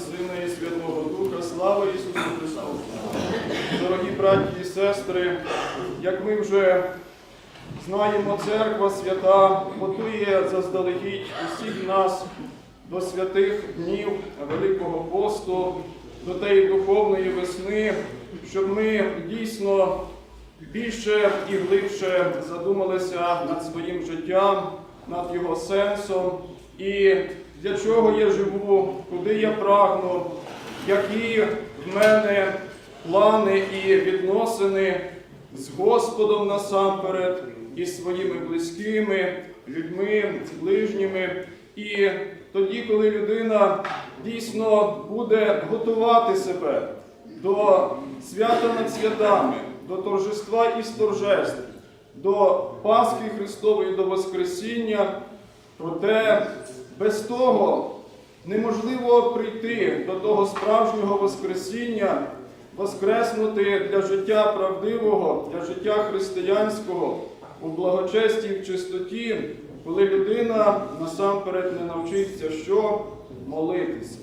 Сина і Святого Духа. Слава Ісусу Христу! Дорогі браті і сестри, як ми вже знаємо, церква свята готує заздалегідь усіх нас до святих днів Великого посту, до тієї духовної весни, щоб ми дійсно більше і глибше задумалися над своїм життям, над його сенсом і для чого я живу, куди я прагну, які в мене плани і відносини з Господом насамперед і своїми близькими, людьми, ближніми. І тоді, коли людина дійсно буде готувати себе до свята над святами, до торжества і торжеств, до Пасхи Христової, до Воскресіння, проте без того неможливо прийти до того справжнього Воскресіння, воскреснути для життя правдивого, для життя християнського у благочесті і в чистоті, коли людина насамперед не навчиться що молитися.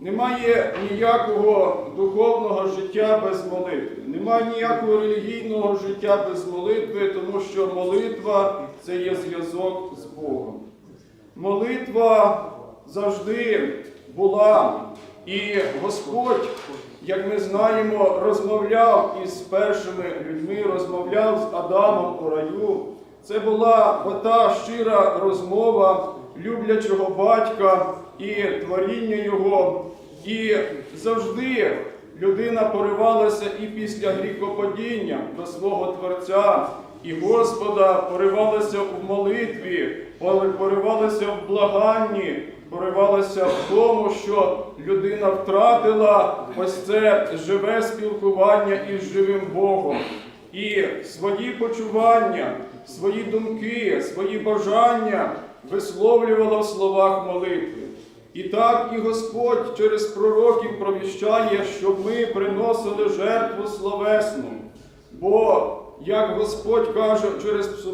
Немає ніякого духовного життя без молитви, немає ніякого релігійного життя без молитви, тому що молитва це є зв'язок з Богом. Молитва завжди була, і Господь, як ми знаємо, розмовляв із першими людьми, розмовляв з Адамом у раю. Це була ота щира розмова люблячого батька і творіння його. І завжди людина поривалася і після гріхопадіння до свого Творця, і Господа поривалася в молитві, поривалася в благанні, поривалася в тому, що людина втратила ось це живе спілкування із живим Богом. І свої почування, свої думки, свої бажання висловлювала в словах молитви. І так і Господь через пророків провіщає, щоб ми приносили жертву словесну. Бо, як Господь каже через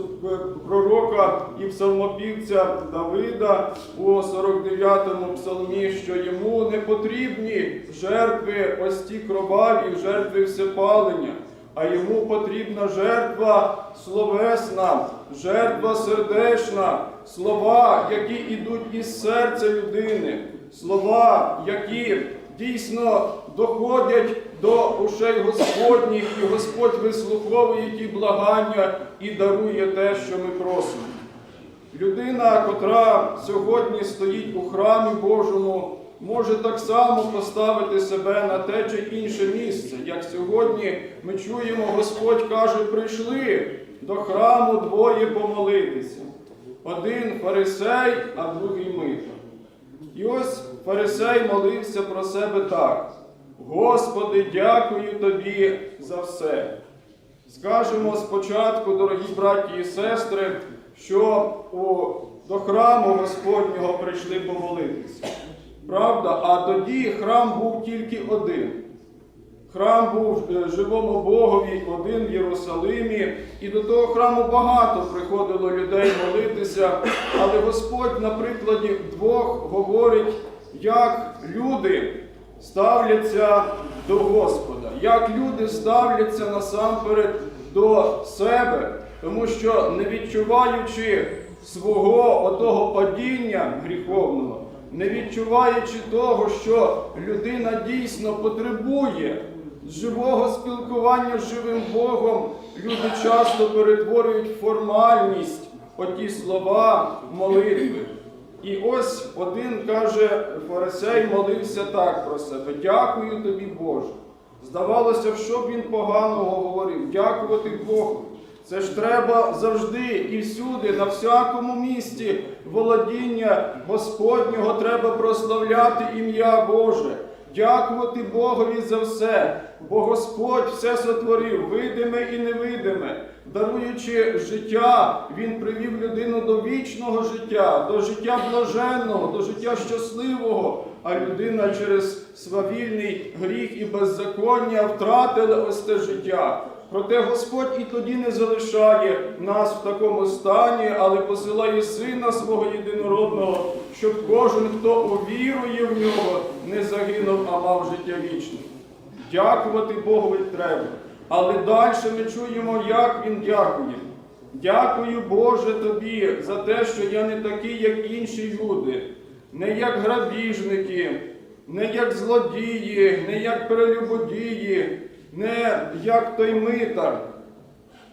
пророка і псалмопівця Давида у 49-му псалмі, що йому не потрібні жертви ось ті кроваві, жертви всепалення, а йому потрібна жертва словесна, жертва сердечна, слова, які йдуть із серця людини, слова, які дійсно доходять до ушей Господніх, і Господь вислуховує ті благання і дарує те, що ми просимо. Людина, котра сьогодні стоїть у храмі Божому, може так само поставити себе на те чи інше місце. Як сьогодні ми чуємо, Господь каже, прийшли до храму двоє помолитися. Один фарисей, а другий митар. І ось фарисей молився про себе так. Господи, дякую тобі за все. Скажемо спочатку, дорогі браті і сестри, що до храму Господнього прийшли помолитися. Правда? А тоді храм був тільки один. Храм був е, живому Богові один в Єрусалимі, і до того храму багато приходило людей молитися. Але Господь на прикладі двох говорить, як люди ставляться до Господа, як люди ставляться насамперед до себе, тому що не відчуваючи свого отого падіння гріховного, не відчуваючи того, що людина дійсно потребує живого спілкування з живим Богом, люди часто перетворюють формальність оті слова молитви. І ось один каже, фарисей молився так про себе: Дякую тобі, Боже. Здавалося, що б він поганого говорив, дякувати Богу. Це ж треба завжди і всюди, на всякому місці володіння Господнього треба прославляти ім'я Боже, дякувати Богові за все, бо Господь все сотворив, видиме і невидиме. Даруючи життя, Він привів людину до вічного життя, до життя блаженного, до життя щасливого. А людина через свавільний гріх і беззаконня втратила ось те життя. Проте Господь і тоді не залишає нас в такому стані, але посилає Сина свого єдинородного, щоб кожен, хто увірує в нього, не загинув. а мав життя вічне. Дякувати Богові треба. Але далі ми чуємо, як він дякує. Дякую, Боже, тобі за те, що я не такий, як інші люди, не як грабіжники, не як злодії, не як перелюбодії, не як той митар.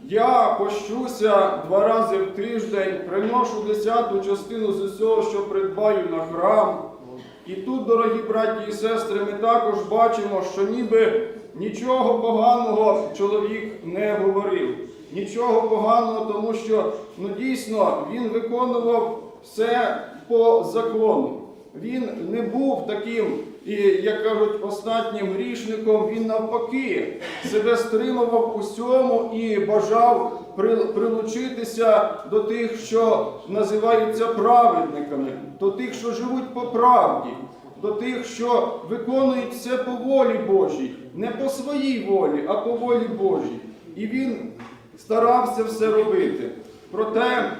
Я пощуся два рази в тиждень, приношу десяту частину з усього, що придбаю на храм. І тут, дорогі браті і сестри, ми також бачимо, що ніби нічого поганого чоловік не говорив. Нічого поганого, тому що ну, дійсно він виконував все по закону. Він не був таким, і, як кажуть, останнім грішником, він навпаки себе стримував усьому і бажав прилучитися до тих, що називаються праведниками, до тих, що живуть по правді, до тих, що виконують все по волі Божій, не по своїй волі, а по волі Божій. І він старався все робити. Проте,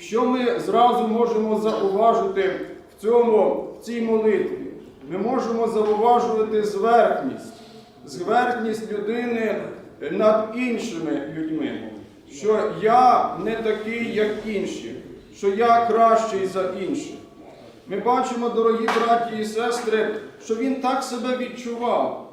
що ми зразу можемо зауважити в цьому, в цій молитві? Ми можемо зауважувати зверхність, зверхність людини над іншими людьми, що я не такий, як інші, що я кращий за інших. Ми бачимо, дорогі браті і сестри, що він так себе відчував.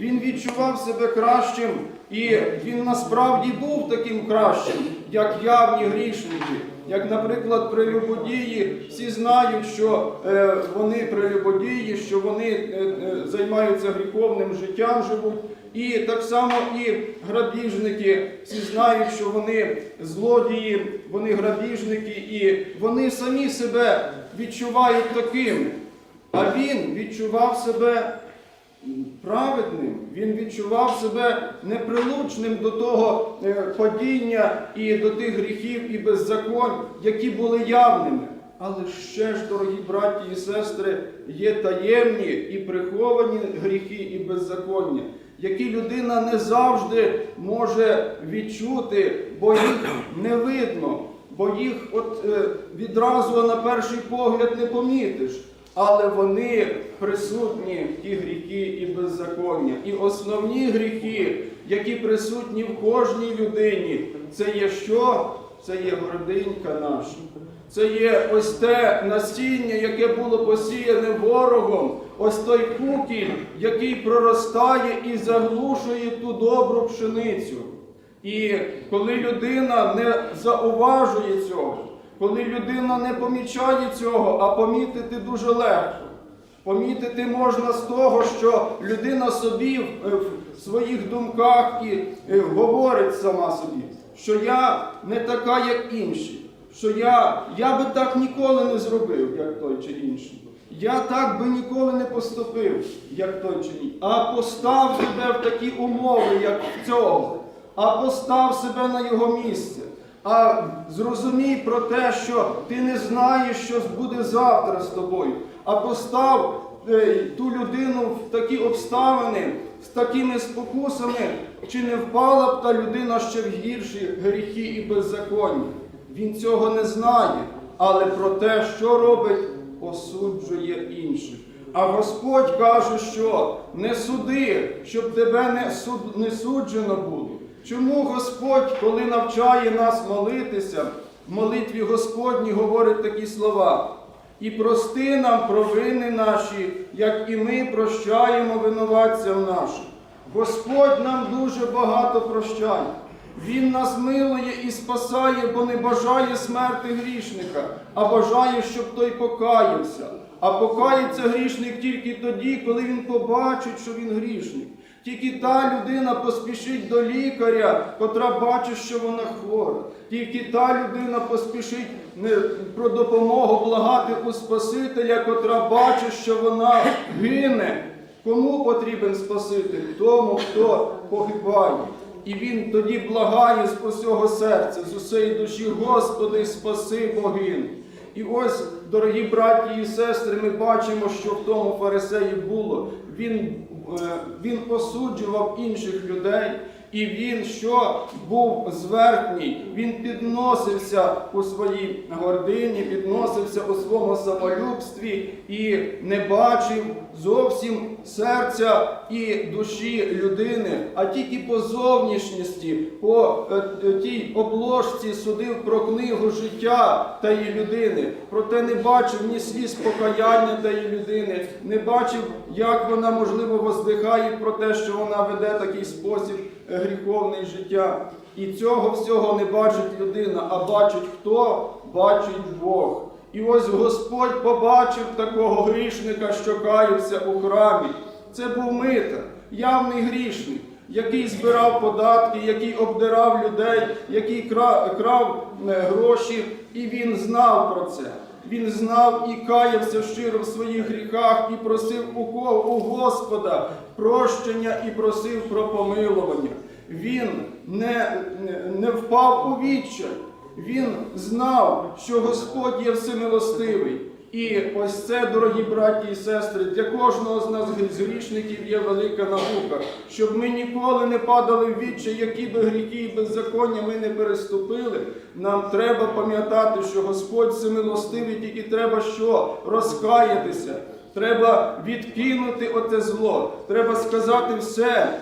Він відчував себе кращим, і він насправді був таким кращим, як явні грішники. Як, наприклад, прелюбодії, всі знають, що е, вони прелюбодії, що вони е, е, займаються гріховним життям, живуть. І так само і грабіжники всі знають, що вони злодії, вони грабіжники, і вони самі себе відчувають такими. А він відчував себе праведним, він відчував себе неприлучним до того е, падіння і до тих гріхів і беззаконь, які були явними. Але ще ж, дорогі браті і сестри, є таємні і приховані гріхи і беззаконня, які людина не завжди може відчути, бо їх не видно, бо їх от е, відразу на перший погляд не помітиш. Але вони присутні, ті гріхи і беззаконня. І основні гріхи, які присутні в кожній людині, це є що? Це є гординька наша. Це є ось те насіння, яке було посіяне ворогом, ось той кукіль, який проростає і заглушує ту добру пшеницю. І коли людина не зауважує цього, коли людина не помічає цього, а помітити дуже легко. Помітити можна з того, що людина собі в е, своїх думках і е, говорить сама собі, що я не така, як інші, що я, я би так ніколи не зробив, як той чи інший. Я так би ніколи не поступив, як той чи ні. А постав себе в такі умови, як в цього, а постав себе на його місце. А зрозумій про те, що ти не знаєш, що буде завтра з тобою. А постав е, ту людину в такі обставини з такими спокусами, чи не впала б та людина ще в гірші гріхи і беззаконня. Він цього не знає, але про те, що робить, осуджує інших. А Господь каже, що не суди, щоб тебе не суджено було. Чому Господь, коли навчає нас молитися, в молитві Господній говорить такі слова? І прости нам провини наші, як і ми прощаємо винуватцям нашим. Господь нам дуже багато прощає. Він нас милує і спасає, бо не бажає смерти грішника, а бажає, щоб той покаявся. А покається грішник тільки тоді, коли він побачить, що він грішник. Тільки та людина поспішить до лікаря, котра бачить, що вона хвора. Тільки та людина поспішить про допомогу благати у Спасителя, котра бачить, що вона гине. Кому потрібен Спаситель? Тому, хто погибає. І він тоді благає з усього серця, з усієї душі, Господи, спаси богин. І ось, дорогі браті і сестри, ми бачимо, що в тому фарисеї було. Він, він осуджував інших людей, І він, що був зверхній, він підносився у своїй гордині, підносився у своєму самолюбстві і не бачив зовсім серця і душі людини, а тільки по зовнішністі, по е, е, тій обложці судив про книгу життя тієї людини. Проте не бачив ні сліз покаяння тієї людини, не бачив, як вона можливо воздихає про те, що вона веде такий спосіб е, гріховний життя. І цього всього не бачить людина, а бачить хто? Бачить Бог. І ось Господь побачив такого грішника, що каявся у храмі. Це був митар, явний грішник, який збирав податки, який обдирав людей, який кра- крав е, гроші, і він знав про це. Він знав і каявся щиро в своїх гріхах, і просив у кого у Господа прощення і просив про помилування. Він не, не, впав у відчай. Він знав, що Господь є всемилостивий. І ось це, дорогі браті і сестри, для кожного з нас з грішників є велика наука, щоб ми ніколи не падали в відчай, які би гріхи і беззаконня ми не переступили. Нам треба пам'ятати, що Господь всемилостивий, тільки треба що? Розкаятися. Треба відкинути оте зло. Треба сказати все.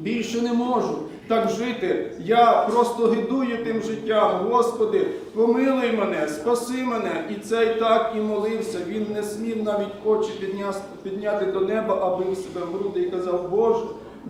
Більше не можу так жити. Я просто гидую тим життям. Господи, помилуй мене, спаси мене. І цей так і молився. Він не смів навіть очі підняти до неба, а бив себе в груди і казав, Боже,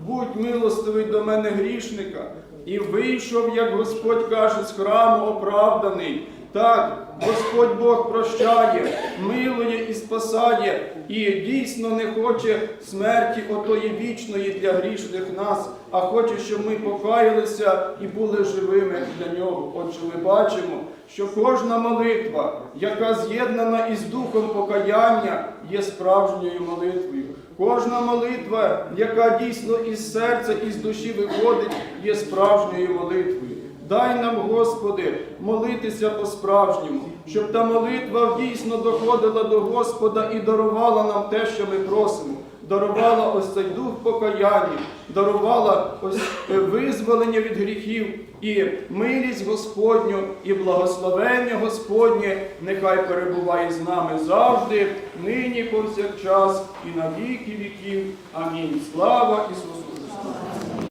будь милостивий до мене грішника. І вийшов, як Господь каже, з храму оправданий. Так, Господь Бог прощає, милує і спасає, і дійсно не хоче смерті отої вічної для грішних нас, а хоче, щоб ми покаялися і були живими для нього. Отже, ми бачимо, що кожна молитва, яка з'єднана із духом покаяння, є справжньою молитвою. Кожна молитва, яка дійсно із серця, із душі виходить, є справжньою молитвою. Дай нам, Господи, молитися по-справжньому, щоб та молитва дійсно доходила до Господа і дарувала нам те, що ми просимо. Дарувала ось цей дух покаяння, дарувала ось е, визволення від гріхів і милість Господню, і благословення Господнє нехай перебуває з нами завжди, нині, повсякчас, і на віки віків. Амінь. Слава Ісусу!